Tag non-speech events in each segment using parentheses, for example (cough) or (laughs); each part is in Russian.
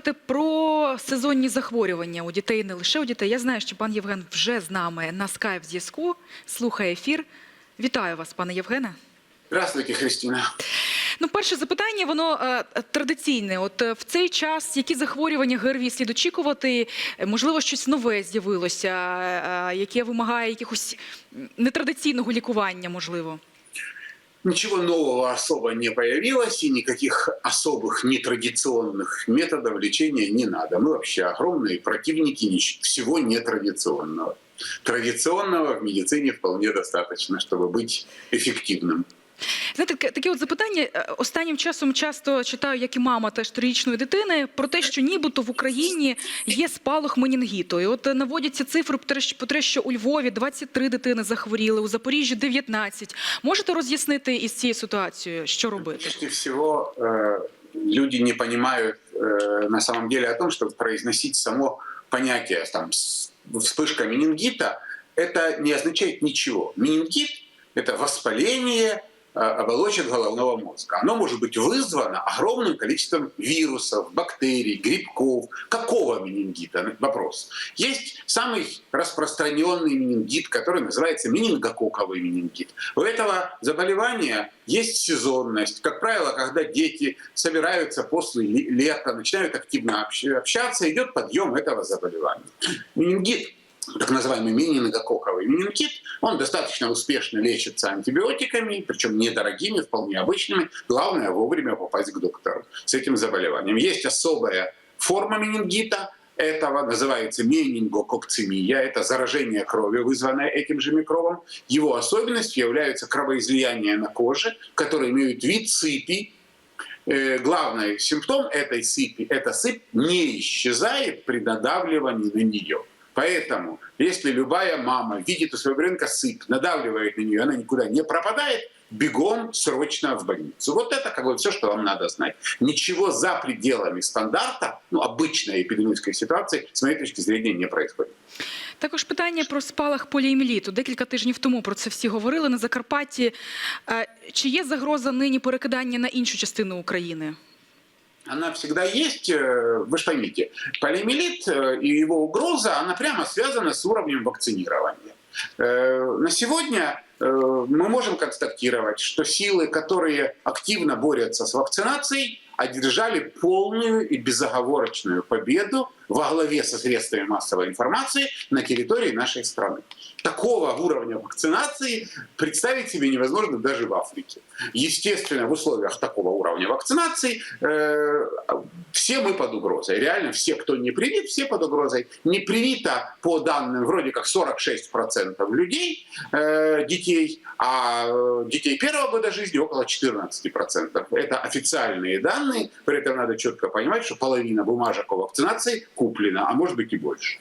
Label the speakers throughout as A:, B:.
A: говорите про сезонні захворювання у дітей, не лише у дітей. Я знаю, що пан Євген вже з нами на скайп зв'язку, слухає ефір. Вітаю вас, пане Євгене.
B: Здравствуйте, Христина.
A: Ну, перше запитання, воно е, традиційне. От е, в цей час які захворювання ГРВІ слід очікувати? Можливо, щось нове з'явилося, е, е, яке вимагає якихось нетрадиційного лікування, можливо.
B: Ничего нового особо не появилось, и никаких особых нетрадиционных методов лечения не надо. Мы вообще огромные противники всего нетрадиционного. Традиционного в медицине вполне достаточно, чтобы быть эффективным.
A: Знаєте, таке- таке от запитання е, останнім часом часто читаю, як і мама теж трирічної дитини, про те, що нібито в Україні є спалах менінгіту. І от е, наводяться цифри про те, що- про те, що у Львові 23 дитини захворіли, у Запоріжжі 19. Можете роз'яснити із цією ситуацією, що робити?
B: Прежде всего, э, люди не понимают э, на самом деле о том, что произносить само понятие там, с- вспышка менингита, это не означает ничего. Менингит – это воспаление э, оболочек головного мозга. Оно может быть вызвано огромным количеством вирусов, бактерий, грибков. Какого менингита? Вопрос. Есть самый распространенный менингит, который называется менингококковый менингит. У этого заболевания есть сезонность. Как правило, когда дети собираются после ле- лета, начинают активно общ- общаться, идет подъем этого заболевания. Менингит так называемый менингококковый менингит, он достаточно успешно лечится антибиотиками, причем недорогими, вполне обычными. Главное вовремя попасть к доктору с этим заболеванием. Есть особая форма менингита, этого называется менингококцемия, это заражение крови, вызванное этим же микробом. Его особенностью являются кровоизлияния на коже, которые имеют вид сыпи, Э, главный симптом этой сыпи, эта сыпь не исчезает при надавливании на нее. Поэтому, если любая мама видит у своего ребенка сыпь, надавливает на нее, она никуда не пропадает, бегом срочно в больницу. Вот это как бы все, что вам надо знать. Ничего за пределами стандарта, ну, обычной эпидемической ситуации, с моей точки зрения, не происходит.
A: Також питання про спалах поліеміліту. Декілька тижнів тому про це всі говорили на Закарпатті. Е, Чи є загроза нині перекидання на іншу частину України?
B: Она всегда есть, э, вы же поймите, полиомиелит э, и его угроза, она прямо связана с уровнем вакцинирования. Э, На сегодня мы можем констатировать, что силы, которые активно борются с вакцинацией, одержали полную и безоговорочную победу во главе со средствами массовой информации на территории нашей страны. Такого уровня вакцинации представить себе невозможно даже в Африке. Естественно, в условиях такого уровня вакцинации э, все мы под угрозой. Реально все, кто не привит, все под угрозой. Не привито по данным вроде как 46% людей, э, детей, а э, детей первого года жизни около 14%. Это официальные данные, при этом надо четко понимать, что половина бумажек о вакцинации куплена, а может быть и больше.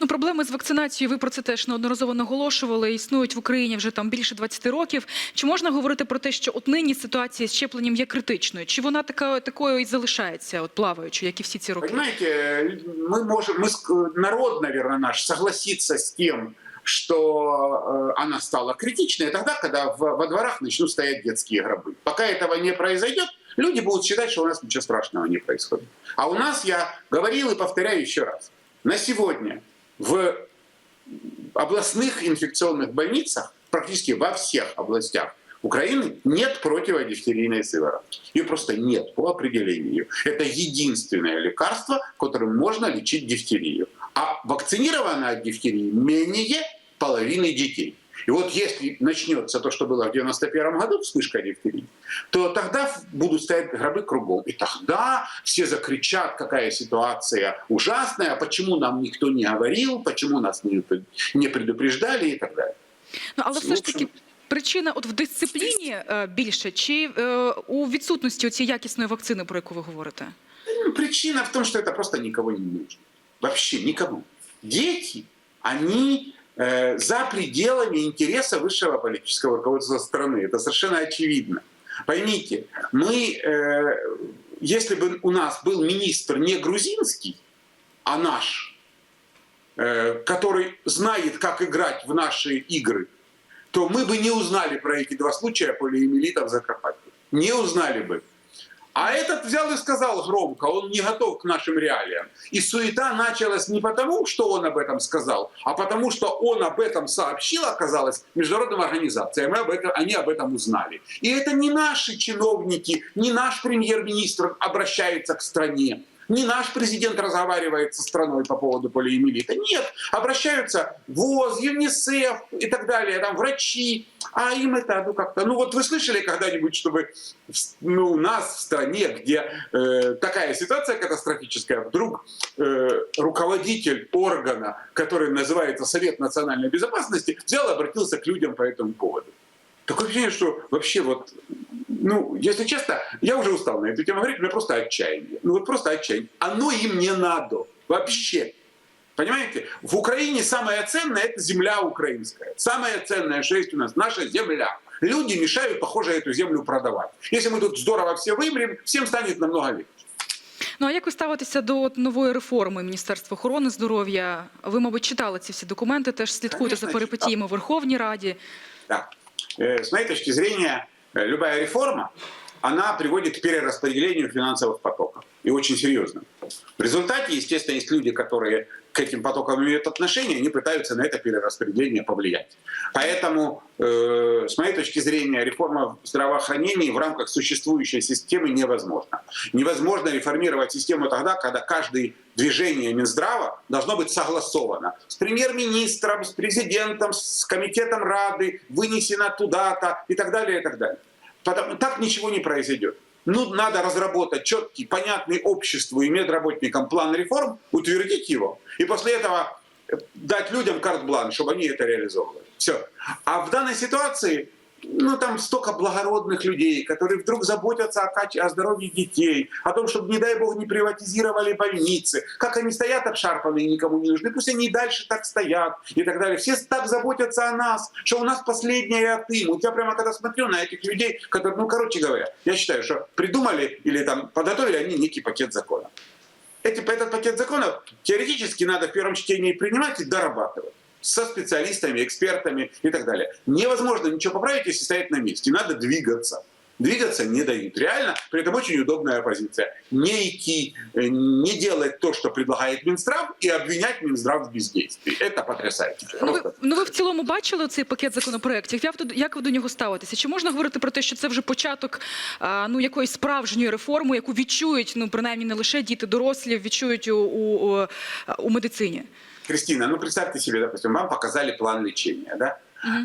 A: Ну, проблеми з вакцинацією, ви про це теж неодноразово наголошували, існують в Україні вже там більше 20 років. Чи можна говорити про те, що от нині ситуація з щепленням є критичною? Чи вона така, такою і залишається, от плаваючою, як і всі ці роки?
B: Понимаете, мы можем, мы, ск- народ, наверное, наш согласится с тем, что э, она стала критичной тогда, когда в- во дворах начнут стоять детские гробы. Пока этого не произойдет, люди будут считать, что у нас ничего страшного не происходит. А у нас, я говорил и повторяю еще раз, на сегодня в областных инфекционных больницах, практически во всех областях Украины нет противодифтерийной сыворотки. Ее просто нет по определению. Это единственное лекарство, которым можно лечить дифтерию. А вакцинировано от дифтерии менее половины детей. И вот если начнется то, что было в 91 году, вспышка дифтерии, то тогда в- будут стоять гробы кругом. И тогда все закричат, какая ситуация ужасная, почему нам никто не говорил, почему нас не, не предупреждали и так далее.
A: Ну, але все ж таки.
B: Слушаю.
A: Причина от в дисципліні е, більше чи е, у відсутності цієї якісної вакцини, про яку ви говорите?
B: Ну, Причина в том, что это просто никого не нужно. Вообще никому. Дети, они э, за пределами интереса высшего политического руководства страны. Это совершенно очевидно. Поймите, мы, э, если бы у нас был министр не грузинский, а наш, э, который знает, как играть в наши игры, то мы бы не узнали про эти два случая полиэмилита в Закарпатье. Не узнали бы. А этот взял и сказал громко, он не готов к нашим реалиям. И суета началась не потому, что он об этом сказал, а потому, что он об этом сообщил, оказалось, международным организациям, и об этом, они об этом узнали. И это не наши чиновники, не наш премьер-министр обращается к стране, не наш президент разговаривает со страной по поводу полиэмилита. Нет, обращаются ВОЗ, ЮНИСЕФ и так далее, там врачи. А им это, ну как-то, ну вот вы слышали когда-нибудь, чтобы ну, у нас в стране, где э, такая ситуация катастрофическая, вдруг э, руководитель органа, который называется Совет национальной безопасности, взял и обратился к людям по этому поводу. Такое ощущение, что вообще вот, ну, если честно, я уже устал на эту тему говорить, у меня просто отчаяние. Ну вот просто отчаяние. Оно им не надо вообще. Понимаете? В Украине самое ценное – это земля украинская. Самое ценное, что есть у нас – наша земля. Люди мешают, похоже, эту землю продавать. Если мы тут здорово все вымрем, всем станет намного легче.
A: Ну а як ви ставитеся до от нової реформи Міністерства охорони здоров'я? Ви, мабуть, читали ці всі документи, теж слідкуєте за
B: Конечно,
A: перипетіями в Верховній Раді.
B: Да. Э, С моей точки зрения, э, любая реформа, она приводит к перераспределению финансовых потоков. И очень серьезно. В результате, естественно, есть люди, которые к этим потокам имеют отношение, они пытаются на это перераспределение повлиять. Поэтому, э, с моей точки зрения, реформа в здравоохранении в рамках существующей системы невозможна. Невозможно реформировать систему тогда, когда каждое движение Минздрава должно быть согласовано с премьер-министром, с президентом, с комитетом Рады, вынесено туда-то и так далее, и так далее. Потому, так ничего не произойдет. Ну, надо разработать четкий, понятный обществу и медработникам план реформ, утвердить его, и после этого э, дать людям карт-бланш, чтобы они это реализовывали. Все. А в данной ситуации, ну, там столько благородных людей, которые вдруг заботятся о, каче- о здоровье детей, о том, чтобы, не дай бог, не приватизировали больницы, как они стоят обшарпанные, никому не нужны, пусть они и дальше так стоят и так далее. Все так заботятся о нас, что у нас последняя отым. Я прямо когда смотрю на этих людей, которые, ну, короче говоря, я считаю, что придумали или там подготовили они некий пакет законов. Эти, этот пакет законов теоретически надо в первом чтении принимать и дорабатывать со специалистами, экспертами и так далее. Невозможно ничего поправить, если стоять на месте. Надо двигаться. Двигаться не дают. Реально, при этом очень удобная позиция. Не идти, э, не делать то, что предлагает Минздрав, и обвинять Минздрав в бездействии. Это потрясающе.
A: Ну ви,
B: Просто.
A: ну ви в цілому бачили цей пакет законопроєктів. Як, ви- як ви до нього ставитеся? Чи можна говорити про те, що це вже початок а, ну, якоїсь справжньої реформи, яку відчують, ну принаймні не лише діти, дорослі, відчують у, у, у, у медицині?
B: Кристина, ну представьте себе, допустим, вам показали план лечения, да?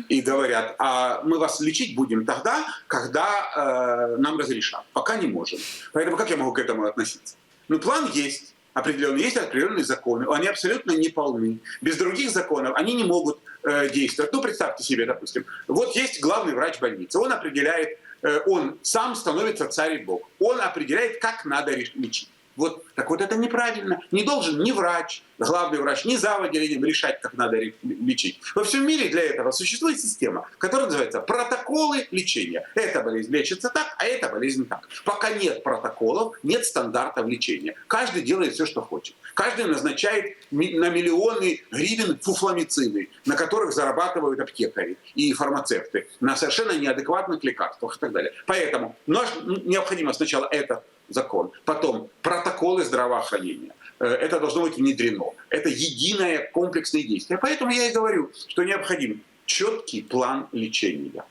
B: И говорят, а мы вас лечить будем тогда, когда э, нам разрешат. Пока не можем. Поэтому как я могу к этому относиться? Ну, план есть. Определенный, есть определенные законы, они абсолютно не полны. Без других законов они не могут э, действовать. Ну, представьте себе, допустим, вот есть главный врач больницы, он определяет, э, он сам становится царь и бог, он определяет, как надо лечить. Вот, так вот это неправильно. Не должен ни врач, главный врач, ни зав. отделением решать, как надо лечить. Во всем мире для этого существует система, которая называется протоколы лечения. Эта болезнь лечится так, а эта болезнь так. Пока нет протоколов, нет стандартов лечения. Каждый делает все, что хочет. Каждый назначает на миллионы гривен фуфламицины, на которых зарабатывают аптекари и фармацевты, на совершенно неадекватных лекарствах и так далее. Поэтому необходимо сначала этот закон, потом протоколы здравоохранения. Э, Это должно быть внедрено. Это единое комплексное действие. Поэтому я и говорю, что необходим четкий план лечения.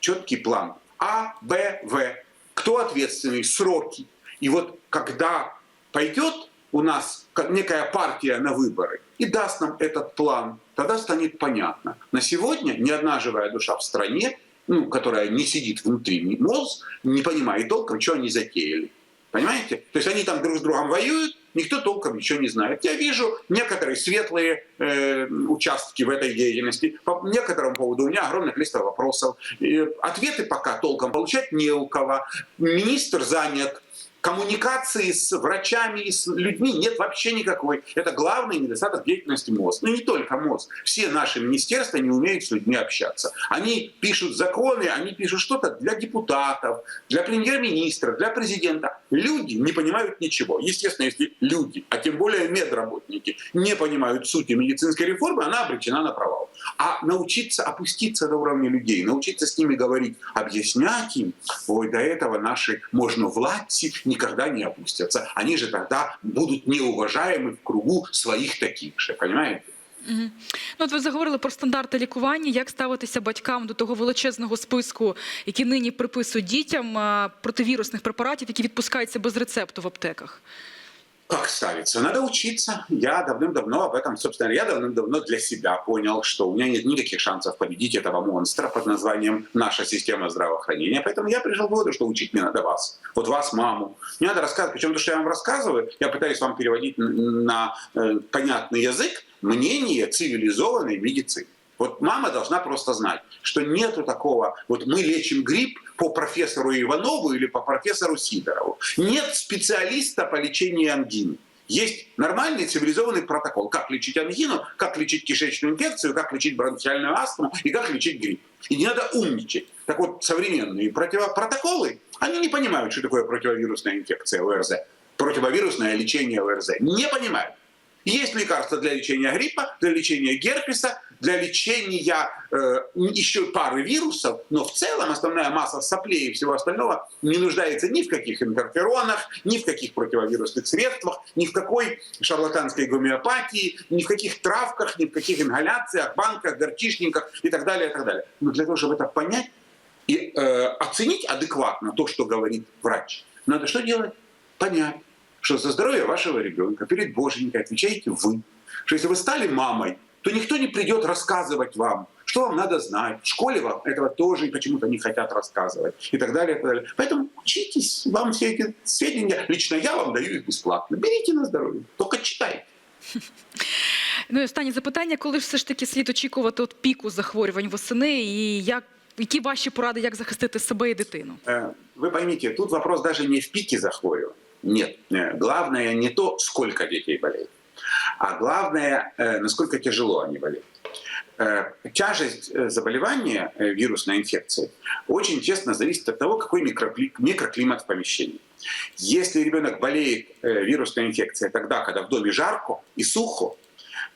B: Четкий план А, Б, В. Кто ответственный, сроки. И вот когда пойдет у нас некая партия на выборы и даст нам этот план, тогда станет понятно. На сегодня ни одна живая душа в стране, ну, которая не сидит внутри мозг, не понимает толком, что они затеяли. Понимаете? То есть они там друг с другом воюют, никто толком ничего не знает. Я вижу некоторые светлые э, участки в этой деятельности. По некоторому поводу у меня огромное количество вопросов. И ответы пока толком получать не у кого. Министр занят коммуникации с врачами и с людьми нет вообще никакой. Это главный недостаток деятельности МОЗ. Ну не только МОЗ. Все наши министерства не умеют с людьми общаться. Они пишут законы, они пишут что-то для депутатов, для премьер-министра, для президента. Люди не понимают ничего. Естественно, если люди, а тем более медработники, не понимают сути медицинской реформы, она обречена на провал. А научиться опуститься до уровня людей, научиться с ними говорить, объяснять им, ой, до этого наши можно власти никогда не опустятся. Они же тогда будут неуважаемы в кругу своих таких же, понимаете?
A: Угу. Ну, от ви заговорили про стандарти лікування. Як ставитися батькам до того величезного списку, який нині приписують дітям противірусних препаратів, які відпускаються без рецепту в аптеках?
B: Как ставится? Надо учиться. Я давным-давно об этом, собственно, я давным-давно для себя понял, что у меня нет никаких шансов победить этого монстра под названием наша система здравоохранения. Поэтому я пришел к выводу, что учить мне надо вас. Вот вас, маму. Не надо рассказывать. Причем то, что я вам рассказываю, я пытаюсь вам переводить на э, понятный язык мнение цивилизованной медицины. Вот мама должна просто знать, что нету такого, вот мы лечим грипп по профессору Иванову или по профессору Сидорову. Нет специалиста по лечению ангины. Есть нормальный цивилизованный протокол, как лечить ангину, как лечить кишечную инфекцию, как лечить бронхиальную астму и как лечить грипп. И не надо умничать. Так вот, современные противопротоколы, они не понимают, что такое противовирусная инфекция ОРЗ, противовирусное лечение ОРЗ. Не понимают. Есть лекарства для лечения гриппа, для лечения герпеса, для лечения э, еще пары вирусов, но в целом основная масса соплей и всего остального не нуждается ни в каких интерферонах, ни в каких противовирусных средствах, ни в какой шарлатанской гомеопатии, ни в каких травках, ни в каких ингаляциях, банках, горчишниках и так далее, и так далее. Но для того, чтобы это понять и э, оценить адекватно то, что говорит врач, надо что делать? Понять, что за здоровье вашего ребенка перед Боженькой отвечаете вы. Что если вы стали мамой, то никто не придет рассказывать вам, что вам надо знать. В школе вам этого тоже почему-то не хотят рассказывать и так далее. И так далее. Поэтому учитесь, вам все эти сведения, лично я вам даю их бесплатно. Берите на здоровье, только читайте. (laughs)
A: Ну і останнє запитання: коли ж все ж таки слід очікувати от піку захворювань восени, і як які ваші поради, як захистити себе і дитину?
B: Э, Вы поймите, тут вопрос даже не в пике захворювания. Нет, Э, главное не то, сколько детей болеет, а главное, э, насколько тяжело они болеют. Э, Тяжесть э, заболевания вирусной инфекцией очень честно зависит от того, какой микроклимат в помещении. Если ребенок болеет вирусной инфекцией тогда, когда в доме жарко и сухо,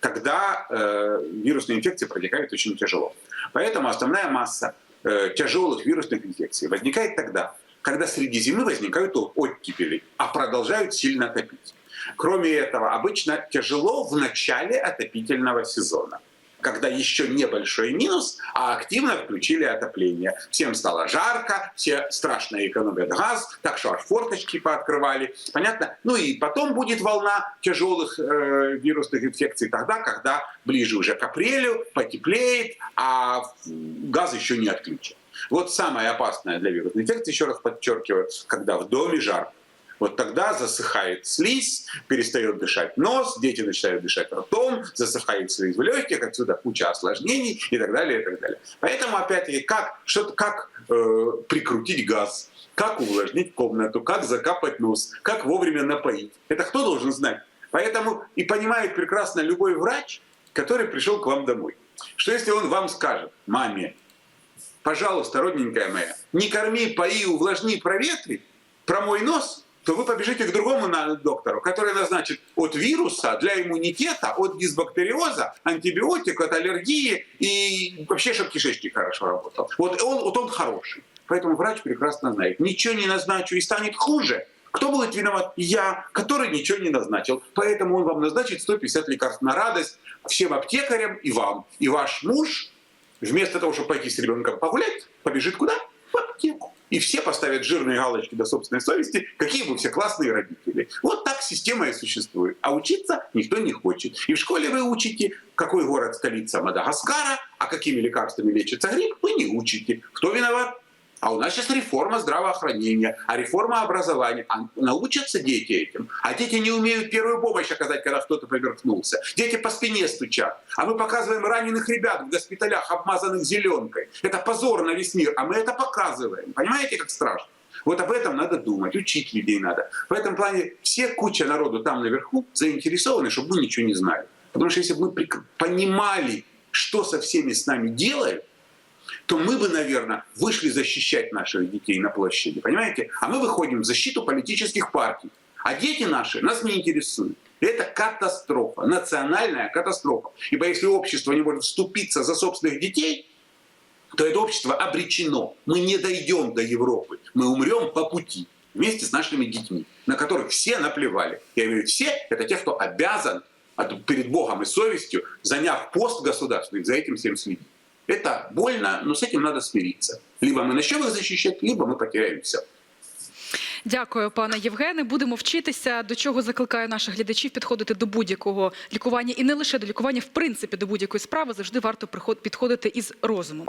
B: тогда э, вирусные инфекции протекают очень тяжело. Поэтому основная масса тяжелых вирусных инфекций возникает тогда, когда среди зимы возникают оттепели, а продолжают сильно топить. Кроме этого, обычно тяжело в начале отопительного сезона когда еще небольшой минус, а активно включили отопление. Всем стало жарко, все страшно экономят газ, так что аж форточки пооткрывали. Понятно? Ну и потом будет волна тяжелых э, вирусных инфекций тогда, когда ближе уже к апрелю потеплеет, а газ еще не отключен. Вот самое опасное для вирусной инфекции, еще раз подчеркиваю, когда в доме жарко. Вот тогда засыхает слизь, перестает дышать нос, дети начинают дышать ртом, засыхает слизь в легких, отсюда куча осложнений и так далее, и так далее. Поэтому, опять-таки, как, что, как э, прикрутить газ, как увлажнить комнату, как закапать нос, как вовремя напоить. Это кто должен знать? Поэтому и понимает прекрасно любой врач, который пришел к вам домой, что если он вам скажет, маме, пожалуйста, родненькая моя, не корми, пои, увлажни, проветри, промой нос, то вы побежите к другому доктору, который назначит от вируса для иммунитета, от дисбактериоза, антибиотик, от аллергии и вообще, чтобы кишечник хорошо работал. Вот он, вот он хороший. Поэтому врач прекрасно знает. Ничего не назначу и станет хуже. Кто будет виноват? Я, который ничего не назначил. Поэтому он вам назначит 150 лекарств на радость всем аптекарям и вам. И ваш муж вместо того, чтобы пойти с ребенком погулять, побежит куда? В аптеку. И все поставят жирные галочки до собственной совести, какие вы все классные родители. Вот так система и существует. А учиться никто не хочет. И в школе вы учите, какой город столица Мадагаскара, а какими лекарствами лечится грипп, вы не учите. Кто виноват? А у нас сейчас реформа здравоохранения, а реформа образования. А научатся дети этим. А дети не умеют первую помощь оказать, когда кто-то поверхнулся. Дети по спине стучат. А мы показываем раненых ребят в госпиталях, обмазанных зеленкой. Это позор на весь мир. А мы это показываем. Понимаете, как страшно? Вот об этом надо думать, учить людей надо. В этом плане все куча народу там наверху заинтересованы, чтобы мы ничего не знали. Потому что если бы мы понимали, что со всеми с нами делают, то мы бы, наверное, вышли защищать наших детей на площади, понимаете? А мы выходим в защиту политических партий. А дети наши нас не интересуют. Это катастрофа, национальная катастрофа. Ибо если общество не может вступиться за собственных детей, то это общество обречено. Мы не дойдем до Европы. Мы умрем по пути вместе с нашими детьми, на которых все наплевали. Я говорю, все – это те, кто обязан перед Богом и совестью, заняв пост государственный, за этим всем следить. Это больно, но с этим надо смириться. Либо мы начнем их защищать, либо мы потеряем все.
A: Дякую, пане Євгене. Будемо вчитися, до чого закликаю наших глядачів підходити до будь-якого лікування і не лише до лікування, в принципі, до будь-якої справи завжди варто приход- підходити із розумом.